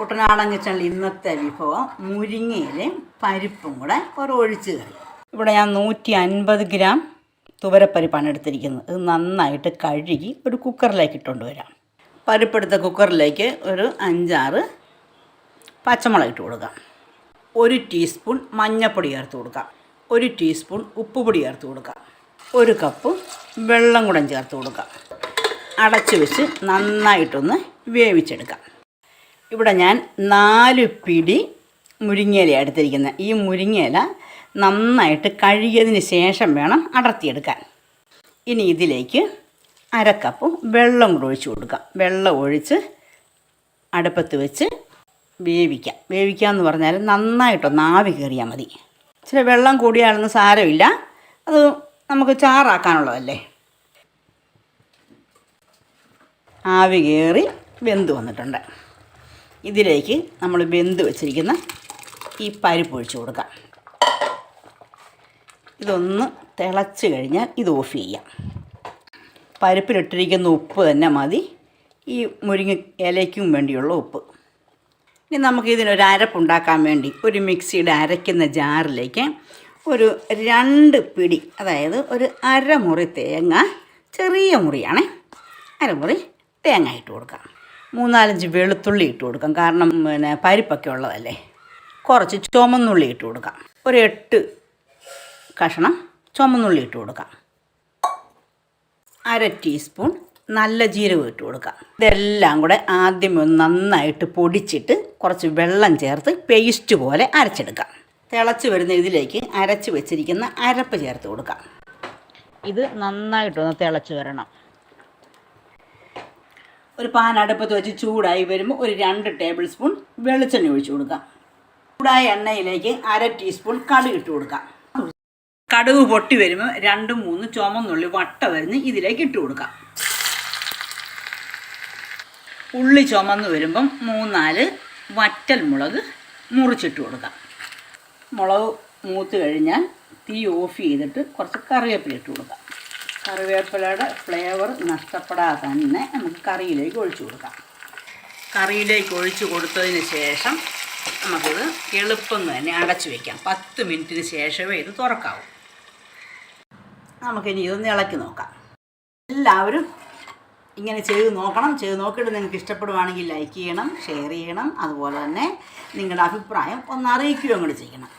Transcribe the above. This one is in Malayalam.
കുട്ടനാടൻ കിച്ചണിൽ ഇന്നത്തെ വിഭവം മുരിങ്ങയിലും പരിപ്പും കൂടെ ഒരു ഒഴിച്ച് കറി. ഇവിടെ ഞാൻ നൂറ്റി അൻപത് ഗ്രാം തുവരപ്പരിപ്പാണ് എടുത്തിരിക്കുന്നത്. ഇത് നന്നായിട്ട് കഴുകി ഒരു കുക്കറിലേക്ക് ഇട്ടുകൊണ്ട് വരാം. പരിപ്പെടുത്ത കുക്കറിലേക്ക് ഒരു അഞ്ചാറ് പച്ചമുളക് ഇട്ട് കൊടുക്കാം. ഒരു ടീസ്പൂൺ മഞ്ഞൾപ്പൊടി ചേർത്ത് കൊടുക്കാം. ഒരു ടീസ്പൂൺ ഉപ്പുപൊടി ചേർത്ത് കൊടുക്കാം. ഒരു കപ്പ് വെള്ളം കൂടെ ചേർത്ത് കൊടുക്കാം. അടച്ചു വെച്ച് നന്നായിട്ടൊന്ന് വേവിച്ചെടുക്കാം. ഇവിടെ ഞാൻ നാല് പിടി മുരിങ്ങയില എടുത്തിരിക്കുന്നത്. ഈ മുരിങ്ങയില നന്നായിട്ട് കഴുകിയതിന് ശേഷം വേണം അടർത്തിയെടുക്കാൻ. ഇനി ഇതിലേക്ക് അരക്കപ്പ് വെള്ളം കൂടെ ഒഴിച്ച് കൊടുക്കാം. വെള്ളം ഒഴിച്ച് അടുപ്പത്ത് വെച്ച് വേവിക്കാം. വേവിക്കുക എന്ന് പറഞ്ഞാൽ നന്നായിട്ടൊന്ന് ആവി കയറിയാൽ മതി. ഇച്ചിരി വെള്ളം കൂടിയാലൊന്നും സാരമില്ല. അത് നമുക്ക് ചാറാക്കാനുള്ളതല്ലേ? ആവി കയറി വെന്ത് വന്നിട്ടുണ്ട്. ഇതിലേക്ക് നമ്മൾ വെന്ത് വെച്ചിരിക്കുന്ന ഈ പരിപ്പ് ഒഴിച്ച് കൊടുക്കാം. ഇതൊന്ന് തിളച്ച് കഴിഞ്ഞാൽ ഇത് ഓഫ് ചെയ്യാം. പരിപ്പിലിട്ടിരിക്കുന്ന ഉപ്പ് തന്നെ മതി. ഈ മുരിങ്ങ ഇലയ്ക്കും വേണ്ടിയുള്ള ഉപ്പ്. ഇനി നമുക്ക് ഇതിനൊരു അരപ്പുണ്ടാക്കാൻ വേണ്ടി ഒരു മിക്സിയുടെ അരയ്ക്കുന്ന ജാറിലേക്ക് ഒരു രണ്ട് പിടി അതായത് ഒരു അരമുറി തേങ്ങ ചെറിയ മുറിയാണേ. അരമുറി തേങ്ങ ഇട്ട് കൊടുക്കാം. മൂന്നാലഞ്ച് വെളുത്തുള്ളി ഇട്ട് കൊടുക്കാം. കാരണം പിന്നെ പരിപ്പൊക്കെ ഉള്ളതല്ലേ? കുറച്ച് ചുമന്നുള്ളി ഇട്ട് കൊടുക്കാം. ഒരു എട്ട് കഷണം ചുമന്നുള്ളി ഇട്ട് കൊടുക്കാം. അര ടീസ്പൂൺ നല്ല ജീരകം ഇട്ട് കൊടുക്കാം. ഇതെല്ലാം കൂടെ ആദ്യം ഒന്ന് നന്നായിട്ട് പൊടിച്ചിട്ട് കുറച്ച് വെള്ളം ചേർത്ത് പേസ്റ്റ് പോലെ അരച്ചെടുക്കാം. തിളച്ച് വരുന്ന ഇതിലേക്ക് അരച്ച് വെച്ചിരിക്കുന്ന അരപ്പ് ചേർത്ത് കൊടുക്കാം. ഇത് നന്നായിട്ടൊന്ന് തിളച്ച് വരണം. ഒരു പാൻ അടുപ്പത്ത് വെച്ച് ചൂടായി വരുമ്പോൾ ഒരു രണ്ട് ടേബിൾ സ്പൂൺ വെളിച്ചെണ്ണ ഒഴിച്ചു കൊടുക്കാം ചൂടായ എണ്ണയിലേക്ക് അര ടീസ്പൂൺ കടുക് ഇട്ട് കൊടുക്കാം കടുക് പൊട്ടി വരുമ്പോൾ രണ്ട് മൂന്ന് ചുമന്നുള്ളി വട്ട വരുന്ന് ഇതിലേക്ക് ഇട്ട് കൊടുക്കാം ഉള്ളി ചുമന്ന് വരുമ്പം മൂന്നാൽ വറ്റൽ മുളക് മുറിച്ചിട്ട് കൊടുക്കാം മുളക് മൂത്ത് കഴിഞ്ഞാൽ തീ ഓഫ് ചെയ്തിട്ട് കുറച്ച് കറിവേപ്പില ഇട്ട് കൊടുക്കാം കറിവേപ്പിലയുടെ ഫ്ലേവർ നഷ്ടപ്പെടാതെ തന്നെ നമുക്ക് കറിയിലേക്ക് ഒഴിച്ചു കൊടുക്കാം. കറിയിലേക്ക് ഒഴിച്ചു കൊടുത്തതിന് ശേഷം നമുക്കിത് എളുപ്പം തന്നെ അടച്ചു വയ്ക്കാം പത്ത് മിനിറ്റിന് ശേഷമേ ഇത് തുറക്കാവൂ. നമുക്കിനി ഇതൊന്ന് ഇളക്കി നോക്കാം. എല്ലാവരും ഇങ്ങനെ ചെയ്ത് നോക്കണം. ചെയ്ത് നോക്കിയിട്ട് നിങ്ങൾക്ക് ഇഷ്ടപ്പെടുവാണെങ്കിൽ ലൈക്ക് ചെയ്യണം ഷെയർ ചെയ്യണം. അതുപോലെ തന്നെ നിങ്ങളുടെ അഭിപ്രായം ഒന്ന് അറിയിക്കുകയും കൂടി ചെയ്യണം.